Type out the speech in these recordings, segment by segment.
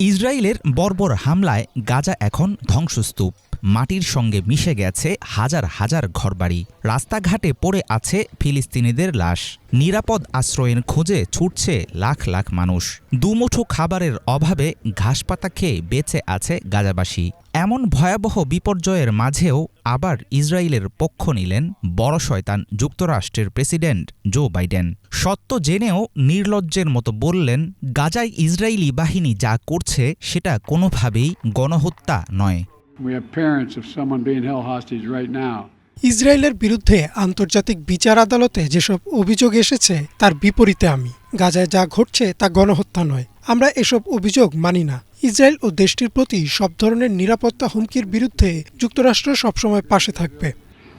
ইসরায়েলের বর্বর হামলায় গাজা এখন ধ্বংসস্তূপ। মাটির সঙ্গে মিশে গেছে হাজার হাজার ঘরবাড়ি। রাস্তাঘাটে পড়ে আছে ফিলিস্তিনিদের লাশ। নিরাপদ আশ্রয়ের খোঁজে ছুটছে লাখ লাখ মানুষ। দুমুঠো খাবারের অভাবে ঘাসপাতা খেয়ে বেঁচে আছে গাজাবাসী। এমন ভয়াবহ বিপর্যয়ের মাঝেও আবার ইসরায়েলের পক্ষ নিলেন বড় শয়তান যুক্তরাষ্ট্রের প্রেসিডেন্ট জো বাইডেন। সত্য জেনেও নির্লজ্জের মতো বললেন, গাজায় ইসরায়েলি বাহিনী যা করছে সেটা কোনোভাবেই গণহত্যা নয়। We have parents of someone being held hostage right now. ইসরায়েলের বিরুদ্ধে আন্তর্জাতিক বিচার আদালতে যেসব অভিযোগ এসেছে তার বিপরীতে আমি গাজায় যা ঘটছে তা গণহত্যা নয় আমরা এসব অভিযোগ মানি না ইসরায়েল ও দেশটির প্রতি সব ধরনের নিরাপত্তা হুমকির বিরুদ্ধে যুক্তরাষ্ট্র সবসময় পাশে থাকবে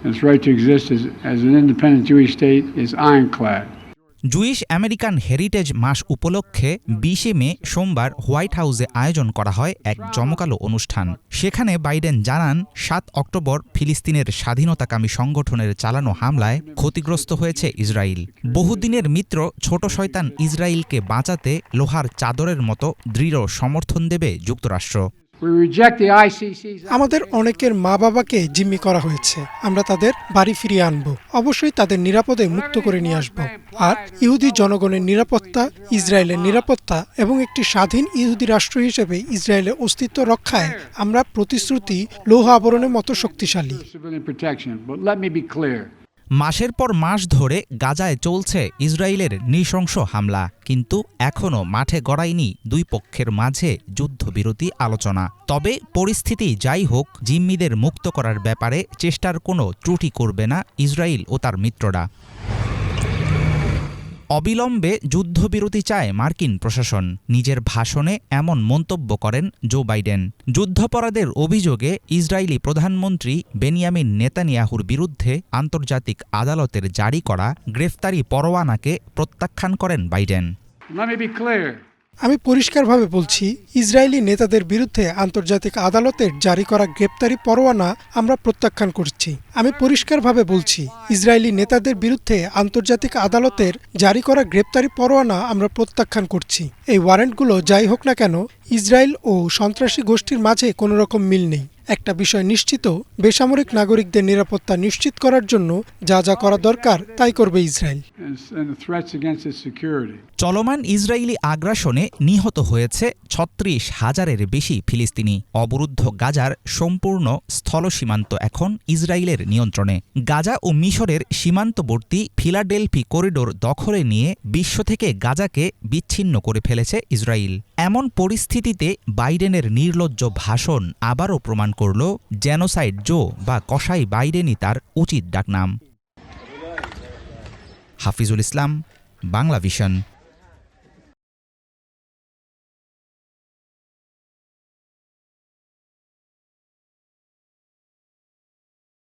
its right to exist as, as an independent Jewish state is ironclad. Jewish American heritage মাস উপলক্ষে বিশে মে সোমবার হোয়াইট হাউসে আয়োজন করা হয় এক জমকালো অনুষ্ঠান। সেখানে বাইডেন জানান, সাত অক্টোবর ফিলিস্তিনের স্বাধীনতাকামী সংগঠনের চালানো হামলায় ক্ষতিগ্রস্ত হয়েছে ইসরায়েল বহুদিনের মিত্র ছোট শয়তান ইসরায়েলকে বাঁচাতে লোহার চাদরের মতো দৃঢ় সমর্থন দেবে যুক্তরাষ্ট্র। We reject the ICC's আমাদের অনেকের মা বাবাকে জিম্মি করা হয়েছে। আমরা তাদের বাড়ি ফিরিয়ে আনব। অবশ্যই তাদের নিরাপদে মুক্ত করে নিয়ে আসব। আর ইহুদি জনগণের নিরাপত্তা ইসরায়েলের নিরাপত্তা এবং একটি স্বাধীন ইহুদি রাষ্ট্র হিসেবে ইসরায়েলের অস্তিত্ব রক্ষায় আমরা প্রতিশ্রুতি লৌহ আবরণের মতো শক্তিশালী। মাসের পর মাস ধরে গাজায় চলছে ইসরায়েলের নৃশংস হামলা। কিন্তু এখনও মাঠে গড়ায়নি দুই পক্ষের মাঝে যুদ্ধবিরতি আলোচনা। তবে পরিস্থিতি যাই হোক, জিম্মিদের মুক্ত করার ব্যাপারে চেষ্টার কোনো ত্রুটি করবে না ইসরায়েল ও তার মিত্ররা। অবিলম্বে যুদ্ধবিরতি চায় মার্কিন প্রশাসন। নিজের ভাষণে এমন মন্তব্য করেন জো বাইডেন। যুদ্ধাপরাধের অভিযোগে ইসরায়েলি প্রধানমন্ত্রী বেনিয়ামিন নেতানিয়াহুর বিরুদ্ধে আন্তর্জাতিক আদালতের জারি করা গ্রেফতারি পরোয়ানাকে প্রত্যাখ্যান করেন বাইডেন. আমি পরিষ্কারভাবে বলছি, ইসরায়েলি নেতাদের বিরুদ্ধে আন্তর্জাতিক আদালতের জারি করা গ্রেপ্তারি পরোয়ানা আমরা প্রত্যাখ্যান করছি। আমি পরিষ্কারভাবে বলছি, ইসরায়েলি নেতাদের বিরুদ্ধে আন্তর্জাতিক আদালতের জারি করা গ্রেপ্তারি পরোয়ানা আমরা প্রত্যাখ্যান করছি। এই ওয়ারেন্টগুলো যাই হোক না কেন, ইসরায়েল ও সন্ত্রাসী গোষ্ঠীর মাঝে কোনো রকম মিল নেই। একটা বিষয় নিশ্চিত বেসামরিক নাগরিকদের নিরাপত্তা নিশ্চিত করার জন্য যা যা করা দরকার তাই করবে ইসরায়েল. চলমান ইসরায়েলি আগ্রাসনে নিহত হয়েছে ছত্রিশ হাজারের বেশি ফিলিস্তিনি। অবরুদ্ধ গাজার সম্পূর্ণ স্থল সীমান্ত এখন ইসরায়েলের নিয়ন্ত্রণে। গাজা ও মিশরের সীমান্তবর্তী ফিলাডেলফি করিডোর দখলে নিয়ে বিশ্ব থেকে গাজাকে বিচ্ছিন্ন করে ফেলেছে ইসরায়েল। এমন পরিস্থিতিতে বাইডেনের নির্লজ্জ ভাষণ আবারও প্রমাণ করল জেনোসাইড জো বা কসাই বাইরেনি তার উচিত ডাকনাম। হাফিজুল ইসলাম বাংলা ভিশন।